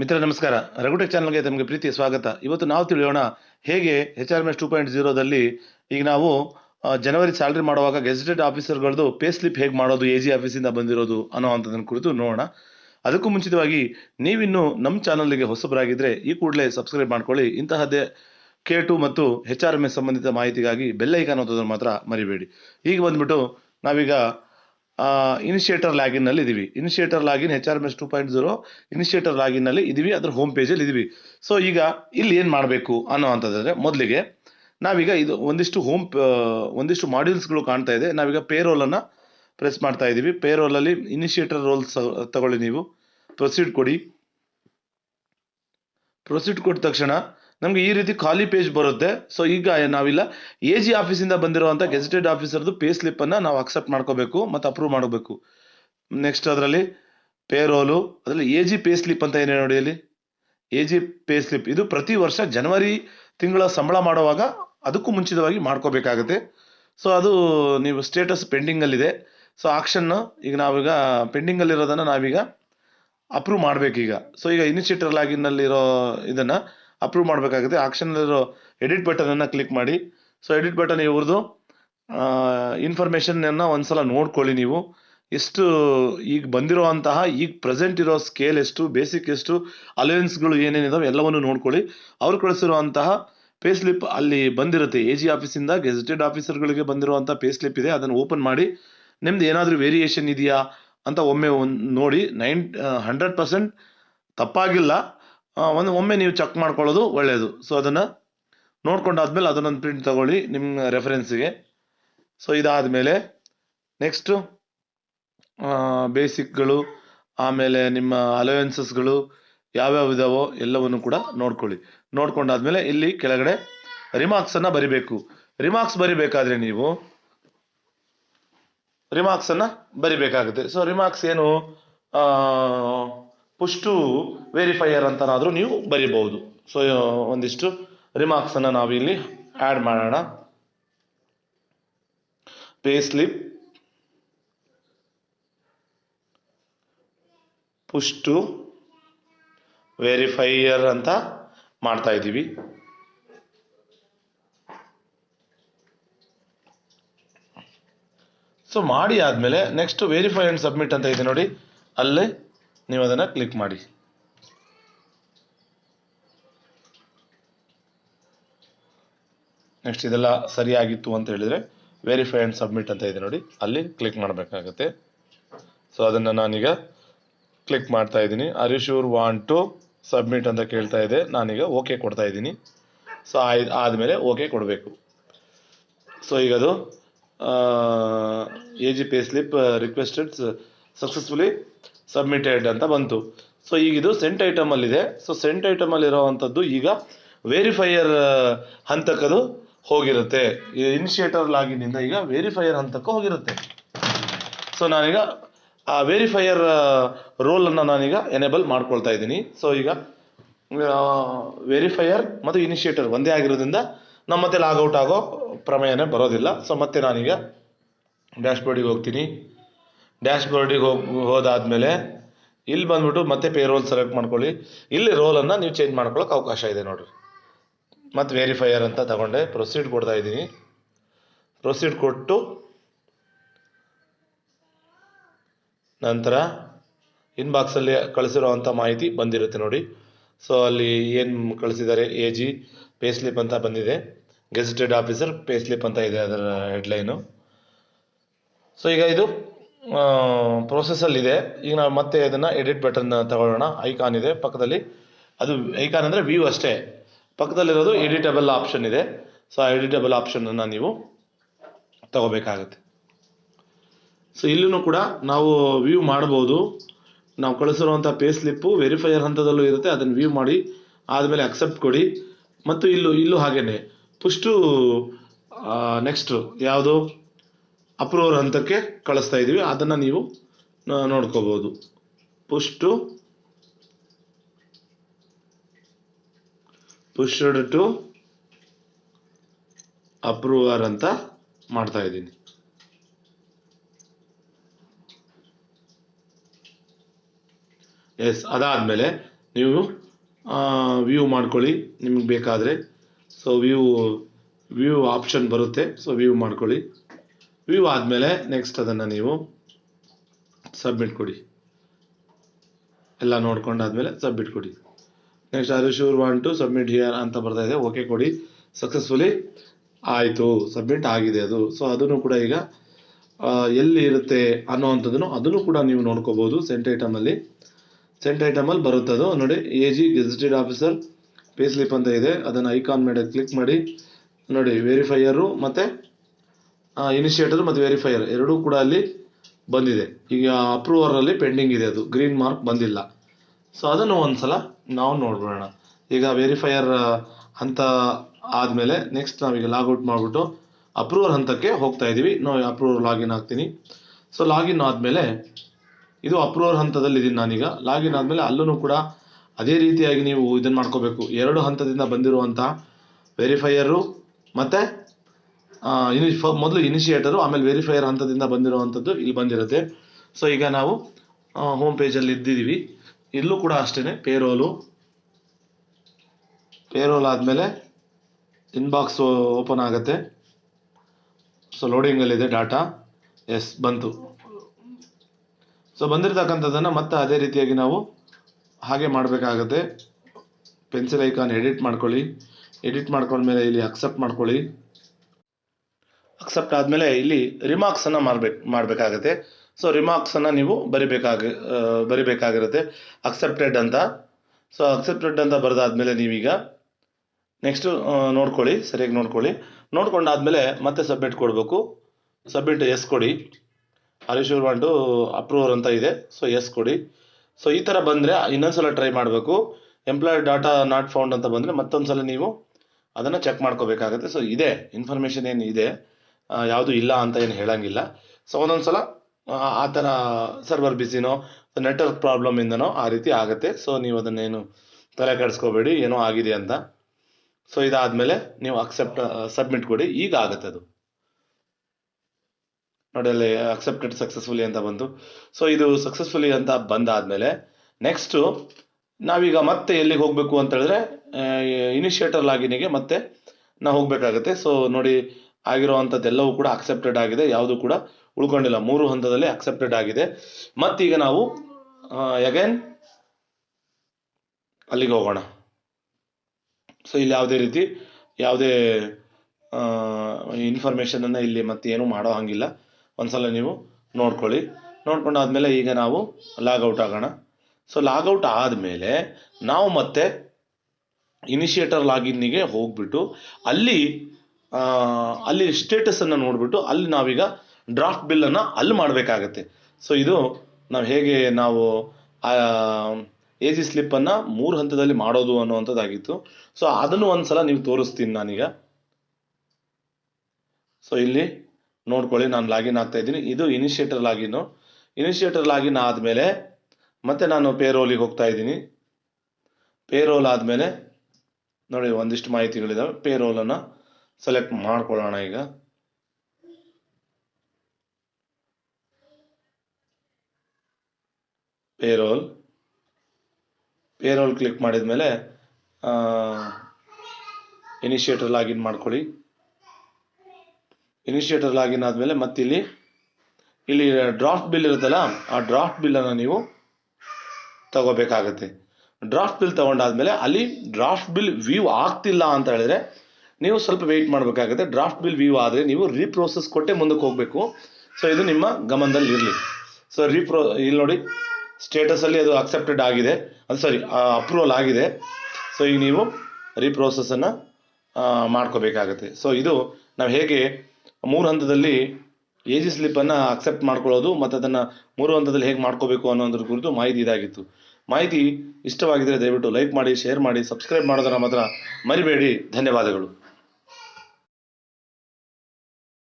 ಮಿತ್ರ ನಮಸ್ಕಾರ. ರಘುಟೆಕ್ ಚಾನಲ್ಗೆ ತಮಗೆ ಪ್ರೀತಿಯ ಸ್ವಾಗತ. ಇವತ್ತು ನಾವು ತಿಳಿಯೋಣ ಹೇಗೆ H R S two point ಜೀರೋದಲ್ಲಿ ಈಗ ನಾವು ಜನವರಿ ಸ್ಯಾಲ್ರಿ ಮಾಡುವಾಗ ಗೆಜೆಟೆಡ್ ಆಫೀಸರ್ಗಳದ್ದು ಪೇ ಸ್ಲಿಪ್ ಹೇಗೆ ಮಾಡೋದು ಎ ಜಿ ಆಫೀಸಿಂದ ಬಂದಿರೋದು ಅನ್ನೋ ಅಂಥದ್ದನ್ನು ಕುರಿತು ನೋಡೋಣ. ಅದಕ್ಕೂ ಮುಂಚಿತವಾಗಿ ನೀವಿನ್ನು ನಮ್ಮ ಚಾನಲ್ಗೆ ಹೊಸಬರಾಗಿದ್ದರೆ ಈ ಕೂಡಲೇ ಸಬ್ಸ್ಕ್ರೈಬ್ ಮಾಡ್ಕೊಳ್ಳಿ. ಇಂತಹದ್ದೇ ಕೆ ಟು ಮತ್ತು ಎಚ್ ಆರ್ ಎಂ ಎಸ್ ಸಂಬಂಧಿತ ಮಾಹಿತಿಗಾಗಿ ಬೆಲ್ ಐಕಾನ್ ಒತ್ತೋದನ್ನು ಮಾತ್ರ ಮರಿಬೇಡಿ. ಈಗ ಬಂದ್ಬಿಟ್ಟು ನಾವೀಗ ಇನಿಷಿಯೇಟರ್ ಲಾಗಿನ್ನಲ್ಲಿ ಇದೀವಿ. Initiator login H R S two point zero initiator ಲಾಗಿನ್ನಲ್ಲಿ ಇದೀವಿ, ಅದ್ರ ಹೋಮ್ ಪೇಜಲ್ಲಿ ಇದೀವಿ. ಸೊ ಈಗ ಇಲ್ಲಿ ಏನು ಮಾಡಬೇಕು ಅನ್ನೋ ಮೊದಲಿಗೆ ನಾವೀಗ ಇದು ಒಂದಿಷ್ಟು ಹೋಮ್ ಒಂದಿಷ್ಟು ಮಾಡ್ಯೂಲ್ಸ್ಗಳು ಕಾಣ್ತಾ ಇದೆ. ನಾವೀಗ ಪೇರೋಲನ್ನು ಪ್ರೆಸ್ ಮಾಡ್ತಾ ಇದ್ದೀವಿ ಪೇರೋಲಲ್ಲಿ ಇನಿಷಿಯೇಟರ್ ರೋಲ್ಸ್ ತಗೊಳ್ಳಿ ನೀವು. ಪ್ರೊಸೀಡ್ ಕೊಡಿ. ಪ್ರೊಸೀಡ್ ಕೊಟ್ಟ ತಕ್ಷಣ ನಮಗೆ ಈ ರೀತಿ ಖಾಲಿ ಪೇಜ್ ಬರುತ್ತೆ. ಸೊ ಈಗ ನಾವಿಲ್ಲ. ಎ ಜಿ ಆಫೀಸಿಂದ ಬಂದಿರುವಂಥ ಗೆಜೆಟೆಡ್ ಆಫೀಸರ್ದು ಪೇ ಸ್ಲಿಪ್ಪನ್ನು ನಾವು ಅಕ್ಸೆಪ್ಟ್ ಮಾಡ್ಕೋಬೇಕು ಮತ್ತು ಅಪ್ರೂವ್ ಮಾಡಬೇಕು ನೆಕ್ಸ್ಟ್ ಅದರಲ್ಲಿ ಪೇರೋಲು ಅದರಲ್ಲಿ ಎ ಜಿ ಪೇ ಸ್ಲಿಪ್ ಅಂತ ಏನೇ ನೋಡಿ ಅಲ್ಲಿ? ಎ ಜಿ ಪೇ ಸ್ಲಿಪ್ ಇದು ಪ್ರತಿ ವರ್ಷ ಜನವರಿ ತಿಂಗಳ ಸಂಬಳ ಮಾಡುವಾಗ ಅದಕ್ಕೂ ಮುಂಚಿತವಾಗಿ ಮಾಡ್ಕೋಬೇಕಾಗುತ್ತೆ. ಸೊ ಅದು ನೀವು ಸ್ಟೇಟಸ್ ಪೆಂಡಿಂಗಲ್ಲಿದೆ ಸೊ ಆಕ್ಷನ್ ಈಗ ನಾವೀಗ ಪೆಂಡಿಂಗಲ್ಲಿರೋದನ್ನು ನಾವೀಗ ಅಪ್ರೂವ್ ಮಾಡಬೇಕೀಗ. ಸೊ ಈಗ ಇನಿಷಿಯೇಟರ್ ಲಾಗಿನ್ನಲ್ಲಿರೋ ಇದನ್ನು ಅಪ್ರೂವ್ ಮಾಡಬೇಕಾಗುತ್ತೆ. ಆಕ್ಷನ್ನಲ್ಲಿರೋ ಎಡಿಟ್ ಬಟನನ್ನು ಕ್ಲಿಕ್ ಮಾಡಿ. ಸೊ ಎಡಿಟ್ ಬಟನ್ ಇವ್ರದ್ದು ಇನ್ಫಾರ್ಮೇಷನ್ನ ಒಂದ್ಸಲ ನೋಡ್ಕೊಳ್ಳಿ ನೀವು. ಎಷ್ಟು ಈಗ ಬಂದಿರುವಂತಹ, ಈಗ ಪ್ರೆಸೆಂಟ್ ಇರೋ ಸ್ಕೇಲ್ ಎಷ್ಟು ಬೇಸಿಕ್ ಎಷ್ಟು ಅಲವೆನ್ಸ್ಗಳು ಏನೇನಿದಾವೆ ಎಲ್ಲವನ್ನು ನೋಡ್ಕೊಳ್ಳಿ. ಅವ್ರು ಕಳಿಸಿರುವಂತಹ ಪೇ ಸ್ಲಿಪ್ ಅಲ್ಲಿ ಬಂದಿರುತ್ತೆ. ಎ ಜಿ ಆಫೀಸಿಂದ ಗೆಜೆಟೆಡ್ ಆಫೀಸರ್ಗಳಿಗೆ ಬಂದಿರುವಂಥ ಪೇ ಸ್ಲಿಪ್ ಇದೆ. ಅದನ್ನು ಓಪನ್ ಮಾಡಿ. ನಿಮ್ದು ಏನಾದರೂ ವೇರಿಯೇಷನ್ ಇದೆಯಾ ಅಂತ ಒಮ್ಮೆ ಒಂದು ನೋಡಿ. ನೈನ್ ಹಂಡ್ರೆಡ್ ಪರ್ಸೆಂಟ್ ತಪ್ಪಾಗಿಲ್ಲ. ಒಂದು ಒಮ್ಮೆ ನೀವು ಚೆಕ್ ಮಾಡ್ಕೊಳ್ಳೋದು ಒಳ್ಳೆಯದು ಸೊ ಅದನ್ನು ನೋಡ್ಕೊಂಡಾದ್ಮೇಲೆ ಅದನ್ನೊಂದು ಪ್ರಿಂಟ್ ತಗೊಳ್ಳಿ ನಿಮ್ಮ ರೆಫರೆನ್ಸಿಗೆ ಸೊ ಇದಾದಮೇಲೆ ನೆಕ್ಸ್ಟು ಬೇಸಿಕ್ಗಳು ಆಮೇಲೆ ನಿಮ್ಮ ಅಲವೆನ್ಸಸ್ಗಳು ಯಾವ್ಯಾವ ಇದಾವೋ ಎಲ್ಲವನ್ನು ಕೂಡ ನೋಡ್ಕೊಳ್ಳಿ. ನೋಡ್ಕೊಂಡಾದ್ಮೇಲೆ ಇಲ್ಲಿ ಕೆಳಗಡೆ ರಿಮಾರ್ಕ್ಸನ್ನು ಬರಿಬೇಕು. ರಿಮಾರ್ಕ್ಸ್ ಬರಿಬೇಕಾದ್ರೆ ನೀವು ರಿಮಾರ್ಕ್ಸನ್ನು ಬರಿಬೇಕಾಗುತ್ತೆ. ಸೊ ರಿಮಾರ್ಕ್ಸ್ ಏನು? ಪುಷ್ಟು ವೆರಿಫೈಯರ್ ಅಂತನಾದರೂ ನೀವು ಬರಿಬಹುದು. ಸೊ ಒಂದಿಷ್ಟು ರಿಮಾರ್ಕ್ಸನ್ನು ನಾವಿಲ್ಲಿ ಆ್ಯಡ್ ಮಾಡೋಣ. ಪೇ ಸ್ಲಿಪ್ ಪುಷ್ಟು ವೆರಿಫೈಯರ್ ಅಂತ ಮಾಡ್ತಾ ಇದ್ದೀವಿ. ಸೊ ಮಾಡಿ ಆದಮೇಲೆ ನೆಕ್ಸ್ಟ್ ವೆರಿಫೈ ಆ್ಯಂಡ್ ಸಬ್ಮಿಟ್ ಅಂತ ಇದೆ ನೋಡಿ. ಅಲ್ಲೇ ನೀವು ಅದನ್ನು ಕ್ಲಿಕ್ ಮಾಡಿ. ನೆಕ್ಸ್ಟ್ ಇದೆಲ್ಲ ಸರಿಯಾಗಿತ್ತು ಅಂತ ಹೇಳಿದರೆ ವೆರಿಫೈ ಆ್ಯಂಡ್ ಸಬ್ಮಿಟ್ ಅಂತ ಇದೆ ನೋಡಿ. ಅಲ್ಲಿ ಕ್ಲಿಕ್ ಮಾಡಬೇಕಾಗತ್ತೆ. ಸೊ ಅದನ್ನು ನಾನೀಗ ಕ್ಲಿಕ್ ಮಾಡ್ತಾ ಇದ್ದೀನಿ. Are sure want to submit ಅಂತ ಕೇಳ್ತಾ ಇದೆ. ನಾನೀಗ ಓಕೆ ಕೊಡ್ತಾ ಇದ್ದೀನಿ. ಸೊ ಆಯ್, ಆದಮೇಲೆ ಓಕೆ ಕೊಡಬೇಕು. ಸೊ ಈಗ ಅದು A G pay slip requested successfully submitted ಅಂತ ಬಂತು. ಸೊ ಈಗ ಇದು ಸೆಂಟ್ ಐಟಮಲ್ಲಿದೆ ಸೊ ಸೆಂಟ್ ಇರುವಂತದ್ದು ಈಗ ವೆರಿಫೈಯರ್ ಹಂತಕ್ಕದು ಹೋಗಿರುತ್ತೆ. ಇನಿಷಿಯೇಟರ್ ಲಾಗಿನಿಂದ ಈಗ ವೆರಿಫೈಯರ್ ಹಂತಕ್ಕೆ ಹೋಗಿರುತ್ತೆ. ಸೊ ನಾನೀಗ ಆ ವೆರಿಫೈಯರ್ ರೋಲನ್ನು ನಾನೀಗ ಎನೇಬಲ್ ಮಾಡ್ಕೊಳ್ತಾ ಇದ್ದೀನಿ. ಸೊ ಈಗ ವೆರಿಫೈಯರ್ ಮತ್ತು ಇನಿಷಿಯೇಟರ್ ಒಂದೇ ಆಗಿರೋದ್ರಿಂದ ನಮ್ಮ ಮತ್ತೆ ಲಾಗೌಟ್ ಆಗೋ ಪ್ರಮೇಯನೇ ಬರೋದಿಲ್ಲ. ಸೊ ಮತ್ತೆ ನಾನೀಗ ಡ್ಯಾಶ್ ಬೋರ್ಡಿಗೆ ಹೋಗ್ತೀನಿ. ಡ್ಯಾಶ್ ಬೋರ್ಡಿಗೆ ಹೋಗಿ, ಹೋದಾದಮೇಲೆ ಇಲ್ಲಿ ಬಂದ್ಬಿಟ್ಟು ಮತ್ತೆ ಪೇ ರೋಲ್ ಸೆಲೆಕ್ಟ್ ಮಾಡ್ಕೊಳ್ಳಿ. ಇಲ್ಲಿ ರೋಲನ್ನು ನೀವು ಚೇಂಜ್ ಮಾಡ್ಕೊಳ್ಳೋಕೆ ಅವಕಾಶ ಇದೆ ನೋಡಿರಿ. ಮತ್ತು ವೆರಿಫೈಯರ್ ಅಂತ ತಗೊಂಡೆ. ಪ್ರೊಸೀಡ್ ಕೊಡ್ತಾ ಇದ್ದೀನಿ. ಪ್ರೊಸೀಡ್ ಕೊಟ್ಟು ನಂತರ ಇನ್ಬಾಕ್ಸಲ್ಲಿ ಕಳಿಸಿರೋವಂಥ ಮಾಹಿತಿ ಬಂದಿರುತ್ತೆ ನೋಡಿ. ಸೊ ಅಲ್ಲಿ ಏನು ಕಳಿಸಿದ್ದಾರೆ? ಎ ಜಿ ಪೇ ಸ್ಲಿಪ್ ಅಂತ ಬಂದಿದೆ. ಗೆಜೆಟೆಡ್ ಆಫೀಸರ್ ಪೇ ಸ್ಲಿಪ್ ಅಂತ ಇದೆ ಅದರ ಹೆಡ್ಲೈನು ಸೊ ಈಗ ಇದು ಪ್ರೋಸೆಸ್ಸಲ್ಲಿದೆ ಈಗ ನಾವು ಮತ್ತೆ ಅದನ್ನು ಎಡಿಟ್ ಬಟನ್ ತಗೊಳ್ಳೋಣ. ಐಕಾನ್ ಇದೆ ಪಕ್ಕದಲ್ಲಿ. ಅದು ಐಕಾನ್ ಅಂದರೆ ವ್ಯೂ ಅಷ್ಟೇ. ಪಕ್ಕದಲ್ಲಿರೋದು ಎಡಿಟಬಲ್ ಆಪ್ಷನ್ ಇದೆ. ಸೊ ಆ ಎಡಿಟಬಲ್ ಆಪ್ಷನನ್ನು ನೀವು ತಗೋಬೇಕಾಗತ್ತೆ. ಸೊ ಇಲ್ಲೂ ಕೂಡ ನಾವು ವ್ಯೂ ಮಾಡ್ಬೋದು ನಾವು ಕಳಿಸಿರುವಂಥ ಪೇ ಸ್ಲಿಪ್ಪು ವೆರಿಫೈಯರ್ ಹಂತದಲ್ಲೂ ಇರುತ್ತೆ. ಅದನ್ನು ವ್ಯೂ ಮಾಡಿ, ಆದಮೇಲೆ ಅಕ್ಸೆಪ್ಟ್ ಕೊಡಿ. ಮತ್ತು ಇಲ್ಲೂ ಇಲ್ಲೂ ಹಾಗೇನೆ. ಪುಷ್ಟು ನೆಕ್ಸ್ಟು ಯಾವುದು? ಅಪ್ರೂವರ್ ಹಂತಕ್ಕೆ ಕಳಿಸ್ತಾ ಇದ್ದೀವಿ ಅದನ್ನು ನೀವು ನೋಡ್ಕೋಬೋದು. ಪುಷ್ಟು ಪುಷ್ಡ್ ಟು ಅಪ್ರೂವರ್ ಅಂತ ಮಾಡ್ತಾ ಇದ್ದೀನಿ. ಎಸ್ ಅದಾದಮೇಲೆ ನೀವು ವ್ಯೂ ಮಾಡ್ಕೊಳ್ಳಿ. ನಿಮಗೆ ಬೇಕಾದರೆ. ಸೊ ವ್ಯೂ ವ್ಯೂ ಆಪ್ಷನ್ ಬರುತ್ತೆ. ಸೊ ವ್ಯೂ ಮಾಡ್ಕೊಳ್ಳಿ. ವ್ಯೂ ಆದಮೇಲೆ ನೆಕ್ಸ್ಟ್ ಅದನ್ನು ನೀವು ಸಬ್ಮಿಟ್ ಕೊಡಿ. ಎಲ್ಲ ನೋಡ್ಕೊಂಡಾದ್ಮೇಲೆ ಸಬ್ಮಿಟ್ ಕೊಡಿ. Next are sure want to submit here ಅಂತ ಬರ್ತಾ ಇದೆ. ಓಕೆ ಕೊಡಿ. ಸಕ್ಸಸ್ಫುಲಿ ಆಯಿತು. ಸಬ್ಮಿಟ್ ಆಗಿದೆ ಅದು. ಸೊ ಅದನ್ನು ಕೂಡ ಈಗ ಎಲ್ಲಿ ಇರುತ್ತೆ ಅನ್ನೋವಂಥದ್ದನ್ನು ಅದನ್ನು ಕೂಡ ನೀವು ನೋಡ್ಕೋಬೋದು. ಸೆಂಟ್ ಐಟಮಲ್ಲಿ ಸೆಂಟ್ ಐಟಮಲ್ಲಿ ಬರುತ್ತೆ ಅದು. ನೋಡಿ A G gazetted officer pay slip ಅಂತ ಇದೆ. ಅದನ್ನು ಐಕಾನ್ ಮೇಲೆ ಕ್ಲಿಕ್ ಮಾಡಿ. ನೋಡಿ ವೆರಿಫೈಯರು ಮತ್ತು ಇನಿಷಿಯೇಟರ್ ಮತ್ತು ವೆರಿಫೈಯರ್ ಎರಡೂ ಕೂಡ ಅಲ್ಲಿ ಬಂದಿದೆ. ಈಗ ಅಪ್ರೂವರಲ್ಲಿ ಪೆಂಡಿಂಗ್ ಇದೆ ಅದು. ಗ್ರೀನ್ ಮಾರ್ಕ್ ಬಂದಿಲ್ಲ. ಸೊ ಅದನ್ನು ಒಂದ್ಸಲ ನಾವು ನೋಡ್ಬಿಡೋಣ. ಈಗ ವೆರಿಫೈಯರ್ ಹಂತ ಆದಮೇಲೆ ನೆಕ್ಸ್ಟ್ ನಾವೀಗ ಲಾಗೌಟ್ ಮಾಡಿಬಿಟ್ಟು ಅಪ್ರೂವರ್ ಹಂತಕ್ಕೆ ಹೋಗ್ತಾ ಇದ್ದೀವಿ ನಾವು ಅಪ್ರೂವರ್ ಲಾಗಿನ್ ಆಗ್ತೀನಿ. ಸೊ ಲಾಗಿನ್ ಆದಮೇಲೆ ಇದು ಅಪ್ರೂವರ್ ಹಂತದಲ್ಲಿ ಇದೀನಿ ನಾನೀಗ. ಲಾಗಿನ್ ಆದಮೇಲೆ ಅಲ್ಲೂ ಕೂಡ ಅದೇ ರೀತಿಯಾಗಿ ನೀವು ಇದನ್ನು ಮಾಡ್ಕೋಬೇಕು. ಎರಡು ಹಂತದಿಂದ ಬಂದಿರುವಂತಹ ವೆರಿಫೈಯರು ಮತ್ತು ಮೊದಲು ಇನಿಷಿಯೇಟರು ಆಮೇಲೆ ವೆರಿಫೈಯರ್ ಹಂತದಿಂದ ಬಂದಿರುವಂಥದ್ದು ಇಲ್ಲಿ ಬಂದಿರುತ್ತೆ. ಸೊ ಈಗ ನಾವು ಹೋಮ್ ಪೇಜಲ್ಲಿ ಇದ್ದಿದ್ದೀವಿ. ಇಲ್ಲೂ ಕೂಡ ಅಷ್ಟೇ ಪೇರೋಲು ಪೇರೋಲ್ ಆದಮೇಲೆ ಇನ್ಬಾಕ್ಸ್ ಓಪನ್ ಆಗುತ್ತೆ. ಸೊ ಲೋಡಿಂಗಲ್ಲಿದೆ ಡಾಟಾ ಎಸ್ ಬಂತು. ಸೊ ಬಂದಿರತಕ್ಕಂಥದ್ದನ್ನು ಮತ್ತೆ ಅದೇ ರೀತಿಯಾಗಿ ನಾವು ಹಾಗೆ ಮಾಡಬೇಕಾಗತ್ತೆ. ಪೆನ್ಸಿಲ್ ಐಕಾನ್ ಎಡಿಟ್ ಮಾಡ್ಕೊಳ್ಳಿ. ಎಡಿಟ್ ಮಾಡ್ಕೊಂಡ್ಮೇಲೆ ಇಲ್ಲಿ ಅಕ್ಸೆಪ್ಟ್ ಮಾಡ್ಕೊಳ್ಳಿ. ಅಕ್ಸೆಪ್ಟ್ ಆದಮೇಲೆ ಇಲ್ಲಿ ರಿಮಾರ್ಕ್ಸನ್ನು ಮಾಡಬೇಕು, ಮಾಡಬೇಕಾಗತ್ತೆ. ಸೊ ರಿಮಾರ್ಕ್ಸನ್ನು ನೀವು ಬರಿಬೇಕಾಗ ಬರಿಬೇಕಾಗಿರುತ್ತೆ. ಅಕ್ಸೆಪ್ಟೆಡ್ ಅಂತ. ಸೊ ಅಕ್ಸೆಪ್ಟೆಡ್ ಅಂತ ಬರೆದಾದ್ಮೇಲೆ ನೀವೀಗ ನೆಕ್ಸ್ಟು ನೋಡ್ಕೊಳ್ಳಿ, ಸರಿಯಾಗಿ ನೋಡ್ಕೊಳ್ಳಿ. ನೋಡ್ಕೊಂಡಾದ್ಮೇಲೆ ಮತ್ತೆ ಸಬ್ಮಿಟ್ ಕೊಡಬೇಕು. ಸಬ್ಮಿಟ್ ಎಸ್ ಕೊಡಿ. ಹರೀಶ್ವರ್ ವಾಂಟು ಅಪ್ರೂವರ್ ಅಂತ ಇದೆ. ಸೊ ಎಸ್ ಕೊಡಿ. ಸೊ ಈ ಥರ ಬಂದರೆ ಇನ್ನೊಂದ್ಸಲ ಟ್ರೈ ಮಾಡಬೇಕು. ಎಂಪ್ಲಾಯ್ ಡಾಟಾ ನಾಟ್ ಫೌಂಡ್ ಅಂತ ಬಂದರೆ ಮತ್ತೊಂದು ಸಲ ನೀವು ಅದನ್ನು ಚೆಕ್ ಮಾಡ್ಕೋಬೇಕಾಗತ್ತೆ. ಸೊ ಇದೆ. ಇನ್ಫಾರ್ಮೇಷನ್ ಏನು ಇದೆ? ಯಾವುದು ಇಲ್ಲ ಅಂತ ಏನು ಹೇಳಂಗಿಲ್ಲ. ಸೊ ಒಂದೊಂದು ಸಲ ಆ, ಥರ ಸರ್ವರ್ ಬಿಸಿನೋ ನೆಟ್ವರ್ಕ್ ಪ್ರಾಬ್ಲಮ್ ಇಂದನೋ ಆ ರೀತಿ ಆಗುತ್ತೆ. ಸೊ ನೀವು ಅದನ್ನೇನು ತಲೆ ಕೆಡಿಸ್ಕೋಬೇಡಿ ಏನೋ ಆಗಿದೆ ಅಂತ. ಸೊ ಇದಾದಮೇಲೆ ನೀವು ಅಕ್ಸೆಪ್ಟ್ ಸಬ್ಮಿಟ್ ಕೊಡಿ. ಈಗ ಆಗುತ್ತೆ ಅದು. ನೋಡಿ ಅಲ್ಲಿ ಅಕ್ಸೆಪ್ಟೆಡ್ ಸಕ್ಸಸ್ಫುಲಿ ಅಂತ ಬಂತು ಸೊ ಇದು ಸಕ್ಸಸ್ಫುಲಿ ಅಂತ ಬಂದಾದ್ಮೇಲೆ ನೆಕ್ಸ್ಟು ನಾವೀಗ ಮತ್ತೆ ಎಲ್ಲಿಗೆ ಹೋಗಬೇಕು ಅಂತ ಹೇಳಿದ್ರೆ ಇನಿಷಿಯೇಟರ್ ಲಾಗಿನಿಗೆ ಮತ್ತೆ ನಾವು ಹೋಗಬೇಕಾಗುತ್ತೆ. ಸೊ ನೋಡಿ ಆಗಿರುವಂಥದ್ದೆಲ್ಲವೂ ಕೂಡ ಅಕ್ಸೆಪ್ಟೆಡ್ ಆಗಿದೆ. ಯಾವುದು ಕೂಡ ಉಳ್ಕೊಂಡಿಲ್ಲ. ಮೂರು ಹಂತದಲ್ಲಿ ಅಕ್ಸೆಪ್ಟೆಡ್ ಆಗಿದೆ. ಮತ್ತೀಗ ನಾವು ಎಗೈನ್ ಅಲ್ಲಿಗೆ ಹೋಗೋಣ. ಸೊ ಇಲ್ಲಿ ಯಾವುದೇ ರೀತಿ ಯಾವುದೇ ಇನ್ಫಾರ್ಮೇಷನನ್ನು ಇಲ್ಲಿ ಮತ್ತೆ ಏನು ಮಾಡೋ ಹಾಗಿಲ್ಲ. ಒಂದ್ಸಲ ನೀವು ನೋಡ್ಕೊಳ್ಳಿ. ನೋಡ್ಕೊಂಡಾದ್ಮೇಲೆ ಈಗ ನಾವು ಲಾಗೌಟ್ ಆಗೋಣ. ಸೊ ಲಾಗೌಟ್ ಆದಮೇಲೆ ನಾವು ಮತ್ತೆ ಇನಿಷಿಯೇಟರ್ ಲಾಗಿನ್ನಿಗೆ ಹೋಗ್ಬಿಟ್ಟು ಅಲ್ಲಿ ಅಲ್ಲಿ ಸ್ಟೇಟಸನ್ನು ನೋಡಿಬಿಟ್ಟು ಅಲ್ಲಿ ನಾವೀಗ ಡ್ರಾಫ್ಟ್ ಬಿಲ್ಲನ್ನು ಅಲ್ಲಿ ಮಾಡಬೇಕಾಗತ್ತೆ. ಸೊ ಇದು ನಾವು ಹೇಗೆ ನಾವು ಎ ಸ್ಲಿಪ್ ಸ್ಲಿಪ್ಪನ್ನು ಮೂರು ಹಂತದಲ್ಲಿ ಮಾಡೋದು ಅನ್ನುವಂಥದ್ದಾಗಿತ್ತು. ಸೊ ಅದನ್ನು ಒಂದ್ಸಲ ನೀವು ತೋರಿಸ್ತೀನಿ ನಾನೀಗ. ಸೊ ಇಲ್ಲಿ ನೋಡ್ಕೊಳ್ಳಿ, ನಾನು ಲಾಗಿನ್ ಆಗ್ತಾ ಇದ್ದೀನಿ. ಇದು ಇನಿಷಿಯೇಟರ್ ಲಾಗಿನ್ ಇನಿಷಿಯೇಟರ್ ಲಾಗಿನ್ ಆದಮೇಲೆ ಮತ್ತೆ ನಾನು ಪೇರೋಲಿಗೆ ಹೋಗ್ತಾ ಇದ್ದೀನಿ. ಪೇರೋಲ್ ಆದ್ಮೇಲೆ ನೋಡಿ, ಒಂದಿಷ್ಟು ಮಾಹಿತಿಗಳಿದಾವೆ. ಪೇರೋಲನ್ನು ಸೆಲೆಕ್ಟ್ ಮಾಡ್ಕೊಳ್ಳೋಣ ಈಗ. ಪೇರೋಲ್ ಪೇರೋಲ್ ಕ್ಲಿಕ್ ಮಾಡಿದ ಮೇಲೆ ಇನಿಷಿಯೇಟರ್ ಲಾಗಿನ್ ಮಾಡ್ಕೊಳ್ಳಿ. ಇನಿಷಿಯೇಟರ್ ಲಾಗಿನ್ ಆದಮೇಲೆ ಮತ್ತಿಲ್ಲಿ, ಇಲ್ಲಿ ಡ್ರಾಫ್ಟ್ ಬಿಲ್ ಇರುತ್ತಲ್ಲ, ಆ ಡ್ರಾಫ್ಟ್ ಬಿಲ್ಲನ್ನು ನೀವು ತಗೋಬೇಕಾಗತ್ತೆ. ಡ್ರಾಫ್ಟ್ ಬಿಲ್ ತಗೊಂಡಾದ್ಮೇಲೆ ಅಲ್ಲಿ ಡ್ರಾಫ್ಟ್ ಬಿಲ್ ವ್ಯೂ ಆಗ್ತಿಲ್ಲ ಅಂತ ಹೇಳಿದ್ರೆ ನೀವು ಸ್ವಲ್ಪ ವೆಯ್ಟ್ ಮಾಡಬೇಕಾಗುತ್ತೆ. ಡ್ರಾಫ್ಟ್ ಬಿಲ್ ವ್ಯೂ ಆದರೆ ನೀವು ರೀಪ್ರೋಸೆಸ್ ಕೊಟ್ಟೆ ಮುಂದಕ್ಕೆ ಹೋಗಬೇಕು. ಸೊ ಇದು ನಿಮ್ಮ ಗಮನದಲ್ಲಿ ಇರಲಿ. ಸೊ ರೀಪ್ರೋ ಇಲ್ಲಿ ನೋಡಿ ಸ್ಟೇಟಸಲ್ಲಿ ಅದು ಅಕ್ಸೆಪ್ಟೆಡ್ ಆಗಿದೆ. ಅದು ಸಾರಿ ಅಪ್ರೂವಲ್ ಆಗಿದೆ. ಸೊ ಈಗ ನೀವು ರೀಪ್ರೋಸೆಸನ್ನು ಮಾಡ್ಕೋಬೇಕಾಗತ್ತೆ. ಸೊ ಇದು ನಾವು ಹೇಗೆ ಮೂರು ಹಂತದಲ್ಲಿ ಎ ಜಿ ಸ್ಲಿಪ್ಪನ್ನು ಅಕ್ಸೆಪ್ಟ್ ಮಾಡ್ಕೊಳ್ಳೋದು ಮತ್ತು ಅದನ್ನು ಮೂರು ಹಂತದಲ್ಲಿ ಹೇಗೆ ಮಾಡ್ಕೋಬೇಕು ಅನ್ನೋದ್ರ ಕುರಿತು ಮಾಹಿತಿ ಇದಾಗಿತ್ತು. ಮಾಹಿತಿ ಇಷ್ಟವಾಗಿದ್ದರೆ ದಯವಿಟ್ಟು ಲೈಕ್ ಮಾಡಿ ಶೇರ್ ಮಾಡಿ ಸಬ್ಸ್ಕ್ರೈಬ್ ಮಾಡೋದನ್ನು ಮಾತ್ರ ಮರಿಬೇಡಿ. ಧನ್ಯವಾದಗಳು.